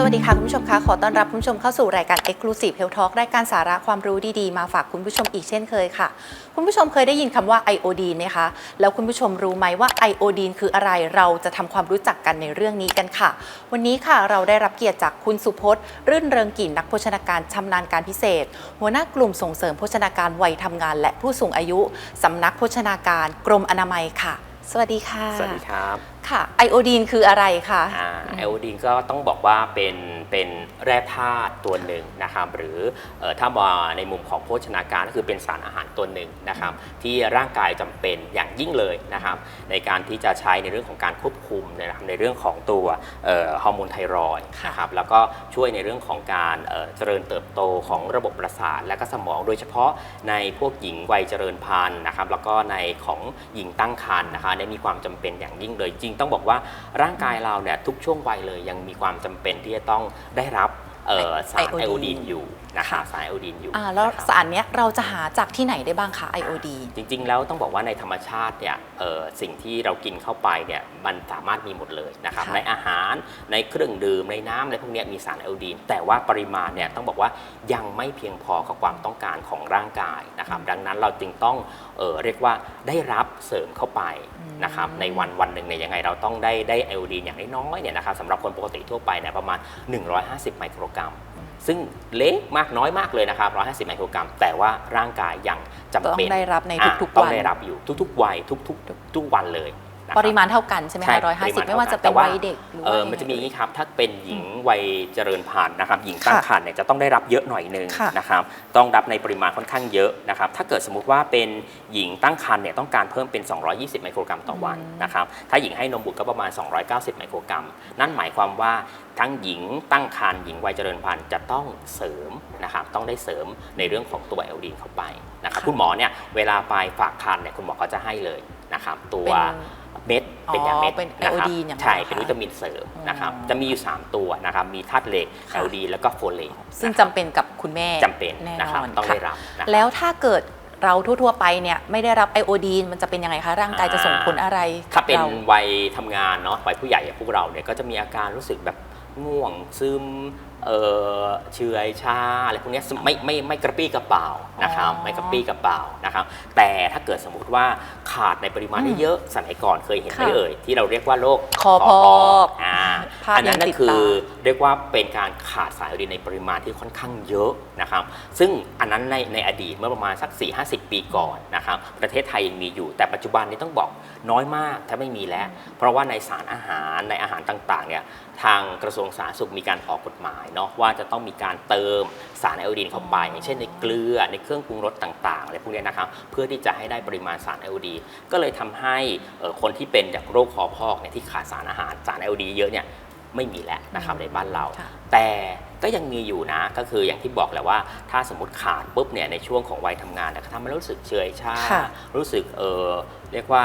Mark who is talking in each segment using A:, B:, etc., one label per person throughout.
A: สวัสดีค่ะ คุณผู้ชมคะขอต้อนรับคุณผู้ชมเข้าสู่รายการ Exclusive Health Talk รายการสาระความรู้ดีๆ มาฝากคุณผู้ชมอีกเช่นเคยค่ะ คุณผู้ชมเคยได้ยินคำว่าไอโอดีนไหมคะ แล้วคุณผู้ชมรู้ไหมว่าไอโอดีนคืออะไรเราจะทำความรู้จักกันในเรื่องนี้กันค่ะ วันนี้ค่ะเราได้รับเกียรติจากคุณสุพจน์ รื่นเริงกิ่นนักโภชนาการชำนาญการพิเศษ หัวหน้ากลุ่มส่งเสริมโภชนาการวัยทำงาน และผู้สูงอายุสำนักโภชนาการกรมอนามัยค่ะ สวัสดีค่ะ
B: สวัสดีครับ
A: ค่ะไอโอดีนคืออะไรคะ
B: อ่าไอโอดีนก็ต้องบอกว่าเป็นเป็นแร่ธาตุตัวหนึ่งนะครับหรือเออถ้ามาในมุมของโภชนาการก็คือเป็นสารอาหารตัวหนึ่งนะครับที่ร่างกายจำเป็นอย่างยิ่งเลยนะครับในการที่จะใช้ในเรื่องของการควบคุมนะครับในเรื่องของตัวเอ่อฮอร์โมนไทรอยด์
A: ค่ะ
B: นะครับแล้วก็ช่วยในเรื่องของการเอ่อเจริญเติบโตของระบบประสาทและก็สมอง โดยเฉพาะในพวกหญิงวัยเจริญพันธุ์นะครับแล้วก็ในของหญิงตั้งครรภ์นะคะเนี่ยมีความจำเป็นอย่างยิ่งเลยจริงต้องบอกว่าร่างกายเราเนี่ยทุกช่วงวัยเลยยังมีความจำเป็นที่จะต้องได้รับ เอ่อสาร
A: ไอ
B: ไอ
A: โอ
B: โอ
A: ดี
B: ดี
A: น
B: นอยู่นะคะสารไอโอดีนอยู่
A: อ่าแล้ว
B: นะครับ
A: สารเนี้ยเราจะหาจากที่ไหนได้บ้างคะไอโอดี
B: จริงๆ แล้วต้องบอกว่าในธรรมชาติเนี่ยเอ่อสิ่งที่เรากินเข้าไปเนี่ยมันสามารถมีหมดเลยนะครับ
A: ค่ะ
B: ในอาหารในเครื่องดื่มในน้ำอะไรพวกเนี้ยมีสารไอโอดีน แต่ว่าปริมาณเนี่ยต้องบอกว่ายังไม่เพียงพอกับความต้องการของร่างกายนะครับดังนั้นเราจึงต้องเอ่อเรียกว่าได้รับเสริมเข้าไปนะครับในวันวันหนึ่งเนี่ยยังไงเราต้องได้ได้ไอโอดีนอย่างน้อยๆเนี่ยนะครับสำหรับคนปกติทั่วไปเนี่ยประมาณ 150 ไมโครกรัมซึ่งเล็กมากน้อยมากเลยนะครับ150ไมโครกรัม แต่ว่าร่างกายยังจำเป็น
A: ต้องได้รับใน
B: อะ
A: ทุกๆ
B: ต้อง
A: วัน
B: ได้รับอยู่ทุกๆวัยทุกๆทุกวันเลย นะคบ
A: ปริมาณเท่ากันใช่ไหม
B: ใช่
A: คะร้อยห้า
B: ป
A: สิบ
B: ริณ
A: ไม่ว่าจะเป็น
B: ท่กั
A: วัยเด็กหรือ
B: เอ
A: ว่า
B: อมันจะมีอย่าง
A: ไง
B: นี้ครับ ถ้าเป็นหญิงวัยเจริญพันธุ์นะครับหญิงตั้ง
A: ค่ะ
B: ครรภ์เนี่ยจะต้องได้รับเยอะหน่อยนึง
A: ค่ะ
B: นะครับต้องรับในปริมาณค่อนข้างเยอะนะครับถ้าเกิดสมมุติว่าเป็นหญิงตั้งครรภ์เนี่ยต้องการเพิ่มเป็น 220 ไมโครกรัมต่อวันนะครับถ้าหญิงให้นมบุตรก็ประมาณ 290 ไมโครกรัม นั่นหมายความว่าทั้งหญิงตั้งครรภ์หญิงวัยเจริญพันธุ์จะต้องเสริมนะครับต้องได้เสริมในเรื่องของตัวเอลดีนเข้าไปนะครับ
A: ค่ะ
B: คุณหมอเนี่ยเวลาไปฝากครรภ์เนี่ยคุณหมอก็จะให้เลยนะครับตัว
A: เป็น
B: เม็ดเป็นยาเม็ด
A: อ๋อเป็น
B: นะครั
A: ไอโอดีนอย่างนั้น
B: ใช่
A: เหรอคะ
B: เป็นวิตามินเสริมนะครับ
A: อ๋อ
B: จะมีอยู่ 3 ตัวนะครับมีธาตุเหล็ก
A: ค่ะ
B: ไอโอดีนแล้วก็โฟเลต
A: ซึ่ง
B: นะค
A: จำ
B: รับ
A: เป็นกับคุณแม่
B: จำเป็น
A: แน่
B: นะ
A: น
B: ครั
A: อบน
B: ต้อง
A: ค่ะ
B: ได้รับนะครับ
A: แล้วถ้าเกิดเราทั่วๆไปเนี่ยไม่ได้รับไอโอดีนมันจะเป็นยังไงคะร่างกายจะส่งผลอะไร
B: ถ้าเป็น
A: ร
B: วัยทำงานเนาะวัยผู้ใหญ่อย่างพวกเราเนี่ยก็จะมีอาการรู้สึกแบบ ง่วงซึมเออเฉื่อยชาอะไรพวกเนี้ยไม่ไม่ไม่กระปี้กระเป๋านะครับ
A: อ๋อ
B: ไม่กระปี้กระเป๋านะครับแต่ถ้าเกิดสมมุติว่าขาดในปริมาณ
A: อืม
B: ที่เยอะสมัยก่อนเคยเห็นไหม
A: ค่ะ
B: เอ่ยที่เราเรียกว่าโรค
A: คอพอก
B: อ่า
A: ภาพ
B: อันนั้น
A: ยัง
B: นั่
A: ติด
B: นคือ
A: ตา
B: เรียกว่าเป็นการขาดสารไอโอดีนในปริมาณที่ค่อนข้างเยอะนะครับ ซึ่งอันนั้นในในอดีตเมื่อประมาณสัก 4 5 0 ปีก่อนนะครับ ประเทศไทยยังมีอยู่ แต่ปัจจุบันนี้ต้องบอกน้อยมากถ้าไม่มีแล้ว เพราะว่าในสารอาหารในอาหารต่างๆเนี่ยทางกระทรวงสาธารณสุขมีการออกกฎหมายเนาะว่าจะต้องมีการเติมสารไอโอดีนเข้าไปอย่างเช่นในเกลือในเครื่องปรุงรสต่างๆอะไรพวกเนี้ยนะครับเพื่อที่จะให้ได้ปริมาณสารไอโอดีนก็เลยทำให้เอ่อคนที่เป็นจากโรคคอพอกเนี่ยที่ขาดสารอาหารสารไอโอดีนเยอะเนี่ย ไม่มีแล้วนะครับในบ้านเรา
A: ค่ะ
B: แต่ก็ยังมีอยู่นะก็คืออย่างที่บอกแหละว่า ถ้าสมมติขาดปุ๊บเนี่ยในช่วงของวัยทำงานเนี่ยก็ทำให้รู้สึกเฉอยชา
A: ค่ะ
B: รู้สึกเออเรียกว่า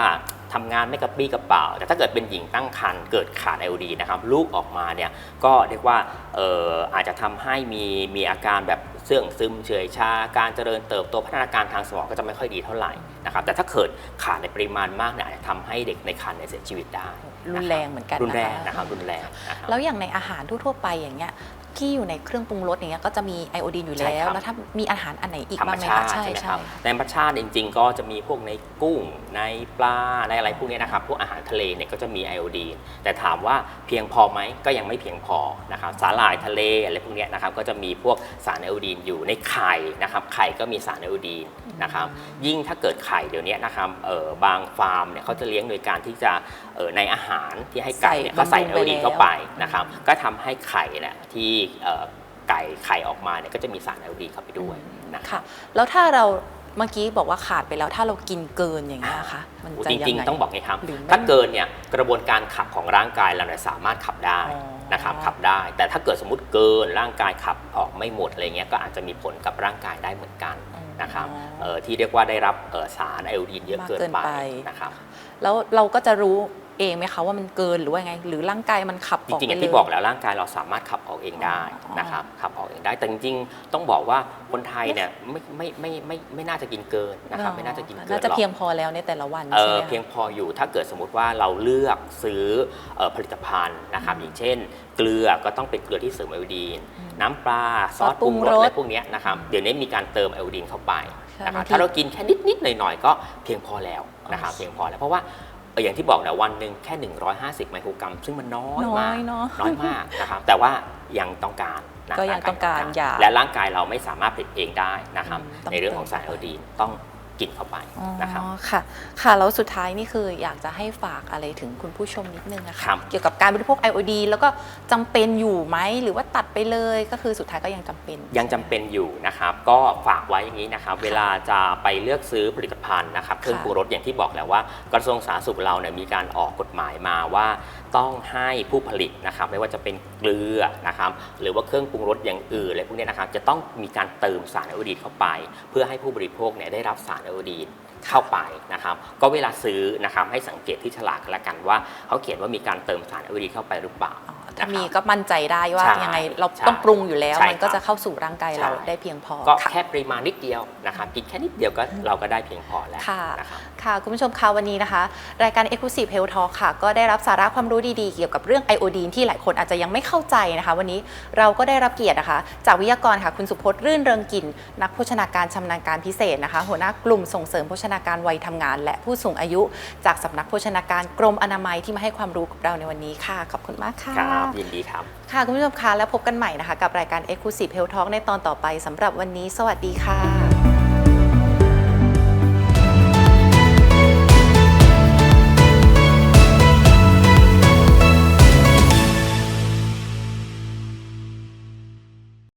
B: ทำงานไม่กระปรี้กระเป๋า แต่ถ้าเกิดเป็นหญิงตั้งครรภ์เกิดขาดไอโอดีนะครับลูกออกมาเนี่ยก็เรียกว่าเอออาจจะทำให้มีมีอาการแบบเสื่องซึมเฉอยชา การเจริญเติบโตพัฒนาการทางสมองก็จะไม่ค่อยดีเท่าไหร่นะครับแต่ถ้าเกิดขาดในปริมาณมากเนี่ยอาจจะทำให้เด็กในครรภ์เนี่ยเสียชีวิตได้
A: รุนแรงเหมือนกัน
B: รุนแรง
A: นะคะ
B: นะครับรุนแรงนะครับ
A: แล้วอย่างในอาหารทั่วๆไปอย่างเงี้ย ที่อยู่ในเครื่องปรุงรสอย่างเงี้ยก็จะมีไอโอดีนอยู่
B: ใช่
A: แล้
B: คว รับ
A: แล้วถ้ามีอาหารอันไหนอีก
B: ธรรม
A: บ้างไหม
B: ชา
A: คะ
B: ติ
A: ใช่
B: ใช่ไหม
A: ใช่
B: ครับในธรรมชาติจริง ๆ ก็จะมีพวกในกุ้งในปลาในอะไรพวกนี้นะครับพวกอาหารทะเลเนี่ยก็จะมีไอโอดีนแต่ถามว่าเพียงพอไหมก็ยังไม่เพียงพอนะครับสาหร่ายทะเลอะไรพวกเนี้ยนะครับก็จะมีพวกสารไอโอดีนอยู่ในไข่นะครับไข่ก็มีสารไอโอดีนนะครับยิ่งถ้าเกิดไข่เดี๋ยวนี้นะครับเออบางฟาร์มเนี่ยเขาจะเลี้ยงโดยการที่จะเออในอาหารที่ให้ไก่เนี่ย
A: ใส่
B: เขาใส่
A: บำรุ
B: ไองโอดีน
A: ไปแล้ว
B: เข้าไปนะครับก็ทำให้ไข่เนี่ยที่เอ่อไก่ไข่ออกมาเนี่ยก็จะมีสารไอโอดีนเข้าไปด้วยนะครับ
A: ค่ะ แล้วถ้าเราเมื่อกี้บอกว่าขาดไปแล้วถ้าเรากินเกินอย่างเงี้ยค่ะมัน
B: โอ้
A: จะ
B: จ
A: ยัง
B: ริง
A: ไง
B: ๆต้องบอกไงครับ
A: หรือไม่
B: ถ้าเกินเนี่ยกระบวนการขับของร่างกายเราเนี่ยสามารถขับได้
A: อ๋อ
B: นะครับขับได้ แต่ถ้าเกิดสมมติเกินร่างกายขับออกไม่หมดอะไรเงี้ยก็อาจจะมีผลกับร่างกายได้เหมือนกันนะครับเอ่อที่เรียกว่าได้รับเอ่อสารไอโอดีนเยอะ
A: มาก
B: เกิน
A: เกิน
B: ไป
A: ไป
B: นะครับ
A: แล้วเราก็จะรู้ เองไหมคะว่ามันเกินหรือว่าไง หรือร่างกายมันขับ
B: จ
A: ออก
B: ริงๆ
A: ไป
B: อย่าง
A: เลย
B: ที่บอกแล้วร่างกายเราสามารถขับออกเองได้
A: อ๋อ
B: นะครับขับออกเองได้แต่จริงๆต้องบอกว่าคนไทยเนี่ยไม่ไม่ไม่ไม่ไม่ไม่น่าจะกินเกินนะครับไม่น่าจะกินเกิน
A: น่าจะ
B: หรอก
A: เพียงพอแล้วในแต่ละวัน
B: เอ
A: ใช่ไห
B: อ
A: มคะ
B: เพียงพออยู่ถ้าเกิดสมมติว่าเราเลือกซื้อเอ่อผลิตภัณฑ์นะครับอย่างเช่น เกลือก็ต้องเป็นเกลือที่เสริมไอโอดีน น้ำปลาซอสปรุงรสอะไรพวกเนี้ยนะครับเดี๋ยวนี้มีการเติมไอโอดีนเข้าไปนะครับ
A: ใช่
B: ถ้าเรากินแค่นิดๆหน่อยๆ ก็เพียงพอแล้วนะครับเพียงพอแล้วเพราะว่า เอ่ออย่างที่บอกแหละวันหนึ่งแค่ 150 ไมโครกรัม ซึ่งมันน้อย
A: น้อ
B: มาก
A: ยเนาะ
B: น้อยมากนะครับแต่ว่ายังต้องการนะ
A: ก็ยังต้องการยา
B: และร่างกายเราไม่สามารถผลิตเองได้นะครับ
A: อืมต้อง
B: ในเรื่องของสารไอโอดีนต้อง กินเข้าไปนะครับ
A: อ๋อค่ะ ค่ะ แล้วสุดท้ายนี่คืออยากจะให้ฝากอะไรถึงคุณผู้ชมนิดนึงนะ
B: ครั
A: คะ
B: บ
A: เกี่ยวกับการบริโภคไอโอดีแล้วก็จำเป็นอยู่ไหมหรือว่าตัดไปเลยก็คือสุดท้ายก็ยังจำเป็น
B: ยังจำเป็นอยู่นะครับ ก็ฝากไว้อย่างนี้นะครับ เวลาจะไปเลือกซื้อผลิตภัณฑ์นะครับเครื่องปรุงรสอย่างที่บอกแล้วว่ากระทรวงสาธารณสุขเราเนี่ยมีการออกกฎหมายมาว่า ต้องให้ผู้ผลิตนะครับไม่ว่าจะเป็นเกลือนะครับหรือว่าเครื่องปรุงรสอย่างอื่นอะไรพวกเนี้ยนะครับจะต้องมีการเติมสารไอโอดีนเข้าไป เพื่อให้ผู้บริโภคเนี่ยได้รับสารไอโอดีนเข้าไปนะครับก็เวลาซื้อนะครับให้สังเกตที่ฉลากกันละกันว่า เขาเขียนว่ามีการเติมสารไอโอดีนเข้าไปหรือเปล่า
A: อ๋อถ้า
B: นะครับ
A: มีก็มั่นใจได้ว่า
B: ใช่
A: ยังไงเรา
B: ใช่
A: ต้องปรุงอยู่แล้ว
B: ใช่
A: มันก็
B: ครับ
A: จะเข้าสู่ร่างกายเรา
B: ใช่
A: ได้เพียงพอ
B: ก็
A: ค่ะ
B: แค่ปริมาณนิดเดียวนะครับกินแค่นิดเดียวก็เราก็ได้เพียงพอแล้ว
A: ค่ะ
B: นะครับ
A: ค่ะคุณผู้ชมคะวันนี้นะคะ รายการ Exclusive Health Talk ค่ะ ก็ได้รับสาระความรู้ดีๆ เกี่ยวกับเรื่องไอโอดีนที่หลายคนอาจจะยังไม่เข้าใจนะคะ วันนี้เราก็ได้รับเกียรตินะคะ จากวิทยากรค่ะ คุณสุพจน์รื่นเริงกิน นักโภชนาการชำนาญการพิเศษนะคะ หัวหน้ากลุ่มส่งเสริมโภชนาการวัยทำงาน และผู้สูงอายุ จากสำนักโภชนาการกรมอนามัยที่มาให้ความรู้กับเราในวันนี้ค่ะขอบคุณมากค่ะ
B: ครับยินดีครับ
A: ค่ะคุณผู้ชมคะแล้วพบกันใหม่นะคะ กับรายการ Exclusive Health Talk ในตอนต่อไปสำหรับวันนี้ สวัสดีค่ะ